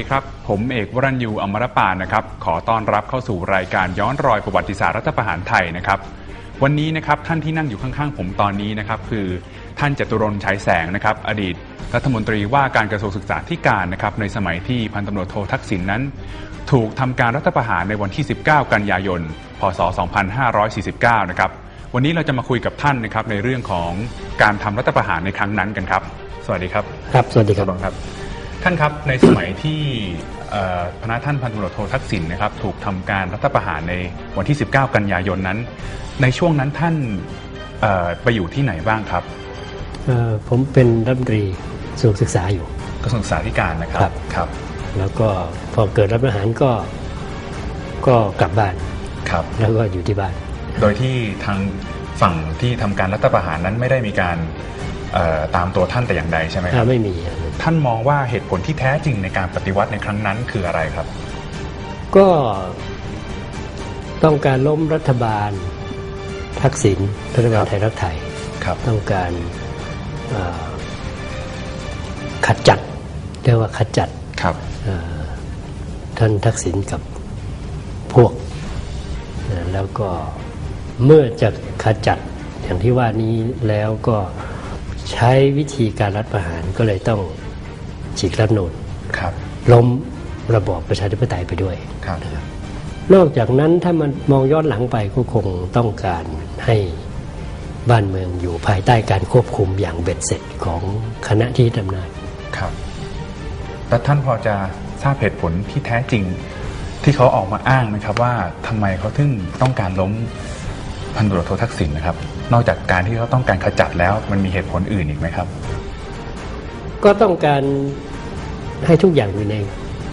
สวัสดีครับ ผมเอกวรัญยูอมรปานนะครับ ขอต้อนรับเข้าสู่รายการย้อนรอยประวัติศาสตร์รัฐประหารไทยนะครับ วันนี้นะครับท่านที่นั่งอยู่ข้างๆ ผมตอนนี้นะครับ คือท่านจตุรนต์ฉายแสงนะครับ อดีตรัฐมนตรีว่าการกระทรวงศึกษาธิการนะครับ ในสมัยที่พันตำรวจโททักษิณนนั้น ถูกทำการรัฐประหารในวันที่ 19 กันยายน พศ 2549 นะครับ วันนี้เราจะมาคุยกับท่านนะครับในเรื่องของการทำรัฐประหารในครั้งนั้นกันครับ สวัสดีครับ ครับ สวัสดีครับครับ ท่านครับในสมัยที่เอ่อพระท่านพันตำรวจโททักษิณนะครับถูกทำการรัฐประหารในวันที่ 19 กันยายนนั้น ในช่วงนั้นท่านเอ่อไปอยู่ที่ไหนบ้างครับเอ่อผมเป็นรัฐมนตรีกระทรวงศึกษาอยู่กระทรวงศึกษาธิการนะครัครับ ครับ แล้วก็พอเกิดรัฐประหารก็ก็กลับบ้านครับ แล้วก็อยู่ที่บ้าน โดยที่ทางฝั่งที่ทำการรัฐประหารนั้นไม่ได้มีการเอ่อตามตัวท่านแต่อย่างใดใช่ไหมคถ้ารับไม่มีอย่างนั้น ท่านมองว่าเหตุผลที่แท้จริงในการปฏิวัติในครั้งนั้นคืออะไรครับ ก็ต้องการล้มรัฐบาลทักษิณรัฐบาลไทยรักไทยครับต้องการเอ่อขัดจัดเรียกว่าขัดจัดครับเอ่อท่านทักษิณกับพวกนะแล้วก็เมื่อจะขจัดอย่างที่ว่านี้แล้วก็ใช้วิธีการรัฐประหารก็เลยต้อง ฉีกรัฐธรรมนูญครับล้มระบอบประชาธิปไตยไปด้วยครับนอกจากนั้นถ้ามันมองย้อนหลังไปก็คงต้องการให้บ้านเมืองอยู่ภายใต้การควบคุมอย่างเบ็ดเสร็จของคณะที่ดำเนินครับแล้วท่านพอจะทราบเหตุผลที่แท้จริงที่เขาออกมาอ้างไหมครับว่าทำไมเขาถึงต้องการล้มพันตำรวจโททักษิณนะครับ นอกจากการที่เขาต้องการขจัดแล้วมันมีเหตุผลอื่นอีกไหมครับ ก็ต้องการให้ทุกอย่างอยู่ใน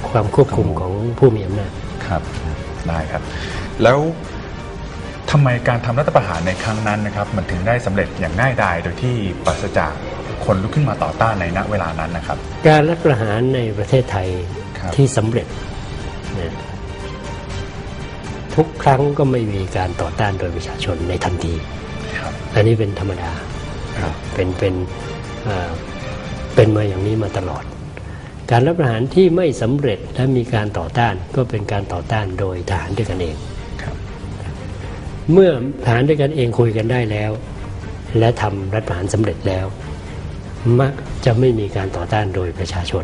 ความควบคุมของผู้มีอำนาจ ครับได้ครับ แล้วทำไมการทำรัฐประหารในครั้งนั้นนะครับ มันถึงได้สำเร็จอย่างง่ายดายโดยที่ปราศจากคนลุกขึ้นมาต่อต้านในณเวลานั้นนะครับ การรัฐประหารในประเทศไทยครับ ที่สำเร็จเนี่ยทุกครั้งก็ไม่มีการต่อต้านโดยประชาชนในทันที ครับ อันนี้เป็นธรรมดา ครับ เป็นเป็นเอ่อ เป็นมาอย่างนี้มาตลอด การรัฐประหารที่ไม่สำเร็จและมีการต่อต้านก็เป็นการต่อต้านโดยทหารด้วยกันเองครับเมื่อทหารด้วยกันเองคุยกันได้แล้ว และทำรัฐประหารสำเร็จแล้วมักจะไม่มีการต่อต้านโดยประชาชน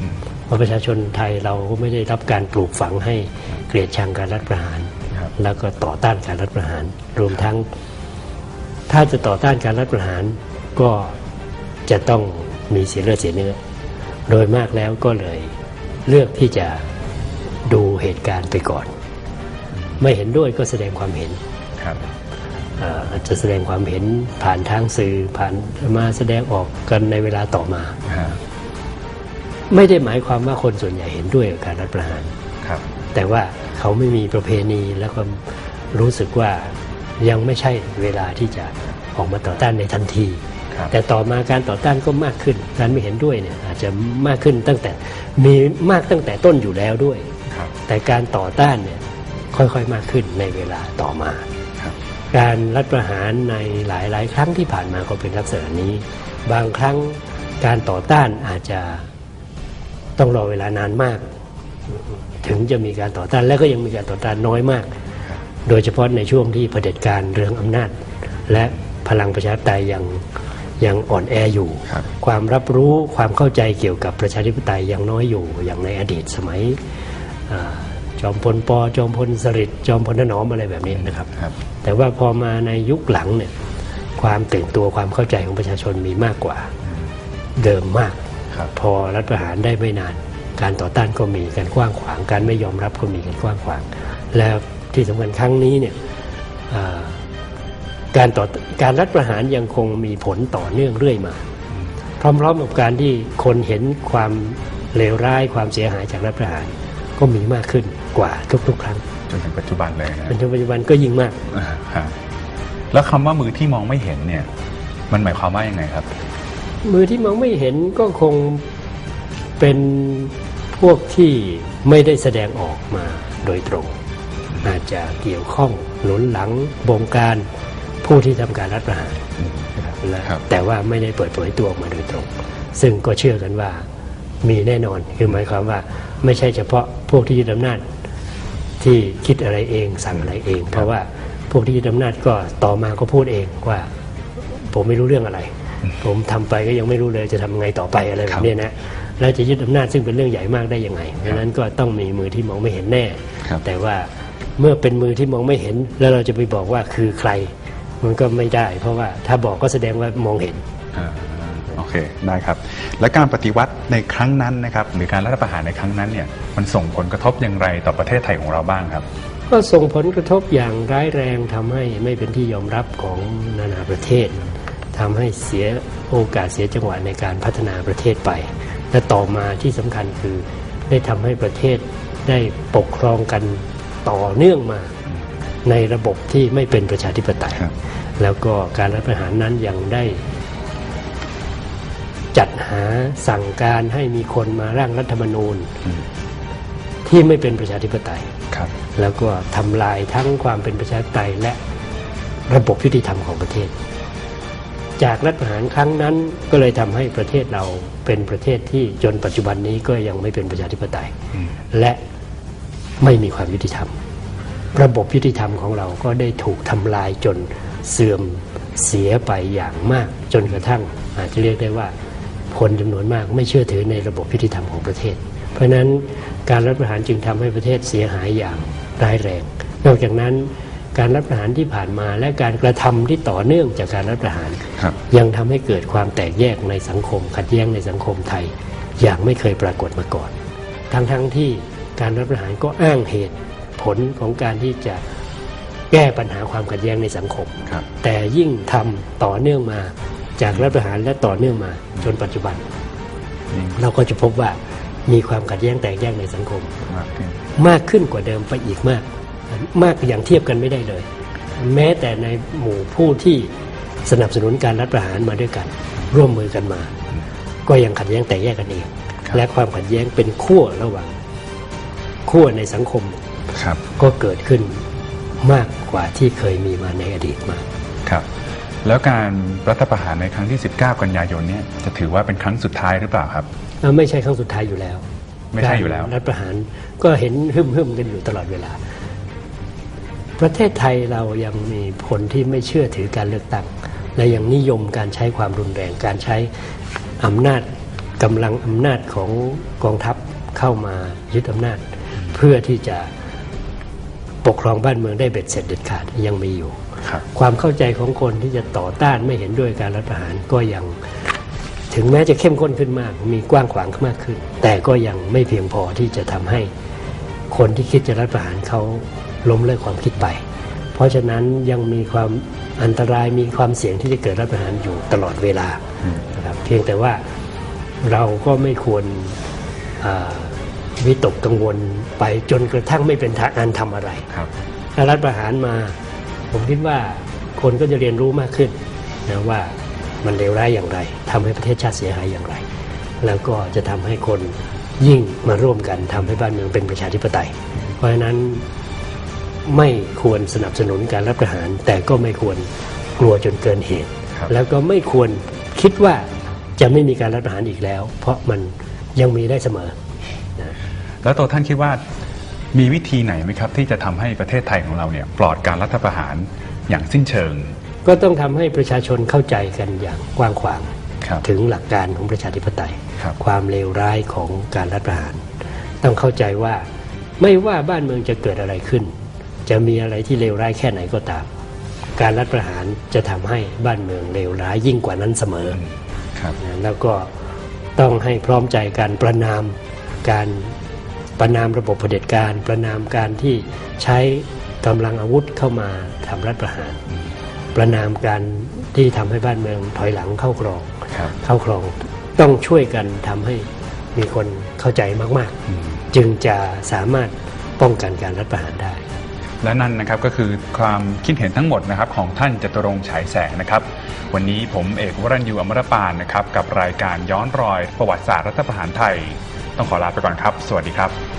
อืมเพราะประชาชนไทยเราก็ไม่ได้รับการปลูกฝังให้เกลียดชังการรัฐประหารครับแล้วก็ต่อต้านการรัฐประหาร รวมทั้ง ถ้าจะต่อต้านการรัฐประหารก็ จะต้องมีเสียเลือดเสียเนื้อ โดยมากแล้วก็เลยเลือกที่จะดูเหตุการณ์ไปก่อน ไม่เห็นด้วยก็แสดงความเห็นครับเอ่ออาจจะแสดงความเห็นผ่านทางสื่อผ่านมาแสดงออกกันในเวลาต่อมาฮะไม่ได้หมายความว่าคนส่วนใหญ่เห็นด้วยกับการรัฐประหารครับ แต่ว่าเขาไม่มีประเพณีแล้วก็รู้สึกว่ายังไม่ใช่เวลาที่จะออกมาต่อต้านในทันทีครับ แต่ต่อมาการต่อต้านก็มากขึ้น การไม่เห็นด้วยเนี่ยอาจจะมากขึ้นตั้งแต่มีมากตั้งแต่ต้นอยู่แล้วด้วยครับแต่การต่อต้านเนี่ยค่อยๆมากขึ้นในเวลาต่อมาครับการรัฐประหารในหลายๆ ครั้งที่ผ่านมาก็เป็นลักษณะนี้ บางครั้งการต่อต้านอาจจะต้องรอเวลานานมาก ถึงจะมีการต่อต้านและก็ยังมีการต่อต้านน้อยมาก โดยเฉพาะในช่วงที่เผด็จการเรืองอำนาจ และพลังประชาธิปไตยยัง ยังอ่อนแออยู่ครับความรับรู้ความเข้าใจเกี่ยวกับประชาธิปไตยยังน้อยอยู่อย่างในอดีตสมัยอาจอมพลปจอมพลสฤษดิ์จอมพลถนอมอะไรแบบนี้นะครับครับแต่ว่าพอมาในยุคหลังเนี่ยความตื่นตัวความเข้าใจของประชาชนมีมากกว่าเดิมมากครับพอรัฐประหารได้ไม่นาน การต่อต้านก็มีการกว้างขวาง การไม่ยอมรับก็มีการกว้างขวาง แล้วที่สำคัญครั้งนี้เนี่ยอ่า การต่อการรัฐประหารยังคงมีผลต่อเนื่องเรื่อยมา พร้อมๆกับการที่คนเห็นความเลวร้ายความเสียหายจากรัฐประหารก็มีมากขึ้นกว่าทุกๆ ครั้งจนถึงปัจจุบันเลยนะจนถึงปัจจุบันก็ยิ่งมากอ่าฮะแล้วคำว่ามือที่มองไม่เห็นเนี่ย มันหมายความว่ายังไงครับ มือที่มองไม่เห็นก็คงเป็นพวกที่ไม่ได้แสดงออกมาโดยตรง อาจจะเกี่ยวข้องหนุนหลังบงการ ผู้ที่ทำการรัฐประหารนะครับและครับแต่ว่าไม่ได้เปิดเผยตัวออกมาโดยตรง ซึ่งก็เชื่อกันว่ามีแน่นอนคือหมายความว่าไม่ใช่เฉพาะพวกที่ยึดอำนาจที่คิดอะไรเองสั่งอะไรเอง เพราะว่าพวกที่ยึดอำนาจก็ต่อมาก็พูดเองว่า ผมไม่รู้เรื่องอะไร ผมทำไปก็ยังไม่รู้เลยจะทำไงต่อไปอะไรแบบเนี้ยนะแล้วจะยึดอำนาจซึ่งเป็นเรื่องใหญ่มากได้ยังไงเพราะฉะนั้นก็ต้องมีมือที่มองไม่เห็นแน่ครับแต่ว่าเมื่อเป็นมือที่มองไม่เห็นแล้วเราจะไปบอกว่าคือใคร มันก็ไม่ได้ เพราะว่าถ้าบอกก็แสดงว่ามองเห็น อ่าโอเคได้ครับ และการปฏิวัติในครั้งนั้นนะครับหรือการรัฐประหารในครั้งนั้นเนี่ยมันส่งผลกระทบอย่างไรต่อประเทศไทยของเราบ้างครับ ก็ส่งผลกระทบอย่างร้ายแรงทำให้ไม่เป็นที่ยอมรับของนานาประเทศทำให้เสียโอกาสเสียจังหวะในการพัฒนาประเทศไป และต่อมาที่สำคัญคือได้ทำให้ประเทศได้ปกครองกันต่อเนื่องมา ในระบบที่ไม่เป็นประชาธิปไตยครับแล้วก็การรัฐประหารนั้นยังได้ จัดหาสั่งการให้มีคนมาร่างรัฐธรรมนูญอืมที่ไม่เป็นประชาธิปไตยครับแล้วก็ทำลายทั้งความเป็นประชาธิปไตยและระบบยุติธรรมของประเทศ จากรัฐประหารครั้งนั้นก็เลยทำให้ประเทศเราเป็นประเทศที่จนปัจจุบันนี้ก็ยังไม่เป็นประชาธิปไตยอืมและไม่มีความยุติธรรม ระบบยุติธรรมของเราก็ได้ถูกทำลายจนเสื่อมเสียไปอย่างมาก จนกระทั่งอาจจะเรียกได้ว่าคนจำนวนมากไม่เชื่อถือในระบบยุติธรรมของประเทศ เพราะฉะนั้นการรัฐประหารจึงทำให้ประเทศเสียหายอย่างร้ายแรง นอกจากนั้นการรัฐประหารที่ผ่านมาและการกระทำที่ต่อเนื่องจากการรัฐประหารครับยังทำให้เกิดความแตกแยกในสังคม ขัดแย้งในสังคมไทย อย่างไม่เคยปรากฏมาก่อน ทั้งทั้งที่การรัฐประหารก็อ้างเหตุ ผลของการที่จะแก้ปัญหาความขัดแย้งในสังคมครับแต่ยิ่งทำต่อเนื่องมาจากรัฐประหารและต่อเนื่องมาจนปัจจุบันยิ่งเราก็จะพบว่ามีความขัดแย้งแตกแยกในสังคมมากขึ้นมากขึ้นกว่าเดิมไปอีกมาก มากอย่างเทียบกันไม่ได้เลย แม้แต่ในหมู่ผู้ที่สนับสนุนการรัฐประหารมาด้วยกัน ร่วมมือกันมา ก็ยังขัดแย้งแตกแยกกันเองครับและความขัดแย้งเป็นขั้วระหว่างขั้วในสังคม ครับก็เกิดขึ้นมากกว่าที่เคยมีมาในอดีตมา ครับ แล้วการรัฐประหารในครั้งที่ 19 กันยายนเนี่ยจะถือว่าเป็นครั้งสุดท้ายหรือเปล่าครับเอ่อไม่ใช่ครั้งสุดท้ายอยู่แล้วไม่ใช่อยู่แล้วการรัฐประหารก็เห็นหึ่มหึมๆกันอยู่ตลอดเวลา ประเทศไทยเรายังมีคนที่ไม่เชื่อถือการเลือกตั้งและยังนิยมการใช้ความรุนแรงการใช้อำนาจกำลังอำนาจของกองทัพเข้ามายึดอำนาจ เพื่อที่จะ ปกครองบ้านเมืองได้เบ็ดเสร็จเด็ดขาดยังมีอยู่ครับความเข้าใจของคนที่จะต่อต้านไม่เห็นด้วยการรัฐประหารก็ยังถึงแม้จะเข้มข้นขึ้นมาก มีกว้างขวางมากขึ้น แต่ก็ยังไม่เพียงพอที่จะทำให้คนที่คิดจะรัฐประหารเขาล้มเลิกความคิดไป เพราะฉะนั้นยังมีความอันตรายมีความเสี่ยงที่จะเกิดรัฐประหารอยู่ตลอดเวลาอืมนะครับเพียงแต่ว่าเราก็ไม่ควรอ่า วิตกกังวลไปจนกระทั่งไม่เป็นทางอันทำอะไรครับถ้ารัฐประหารมา ผมคิดว่าคนก็จะเรียนรู้มากขึ้นนะว่ามันเลวร้ายอย่างไรทำให้ประเทศชาติเสียหายอย่างไร แล้วก็จะทำให้คนยิ่งมาร่วมกันทำให้บ้านเมืองเป็นประชาธิปไตย เพราะฉะนั้นไม่ควรสนับสนุนการรัฐประหาร แต่ก็ไม่ควรกลัวจนเกินเหตุครับแล้วก็ไม่ควรคิดว่าจะไม่มีการรัฐประหารอีกแล้ว เพราะมันยังมีได้เสมอ แล้วตัวท่านคิดว่ามีวิธีไหนไหมครับ ที่จะทำให้ประเทศไทยของเราเนี่ยปลอดการรัฐประหารอย่างสิ้นเชิง ก็ต้องทำให้ประชาชนเข้าใจกันอย่างกว้างขวางครับถึงหลักการของประชาธิปไตยครับความเลวร้ายของการรัฐประหาร ต้องเข้าใจว่าไม่ว่าบ้านเมืองจะเกิดอะไรขึ้น จะมีอะไรที่เลวร้ายแค่ไหนก็ตาม การรัฐประหารจะทำให้บ้านเมืองเลวร้ายยิ่งกว่านั้นเสมอครับนะแล้วก็ต้องให้พร้อมใจการประนามการ ประนามระบบเผด็จการประนามการที่ใช้กำลังอาวุธเข้ามาทำรัฐประหาร ประนามการที่ทำให้บ้านเมืองถอยหลังเข้าครองครับ เข้าครองต้องช่วยกันทำให้มีคนเข้าใจมากอืมๆจึงจะสามารถป้องกันการรัฐประหารได้ และนั่นนะครับก็คือความคิดเห็นทั้งหมดนะครับของท่านจตุรงค์ฉายแสงนะครับ วันนี้ผมเอกวรัญยูอมรปานนะครับกับรายการย้อนรอยประวัติศาสตร์รัฐประหารไทย ต้องขอลาไปก่อนครับ สวัสดีครับ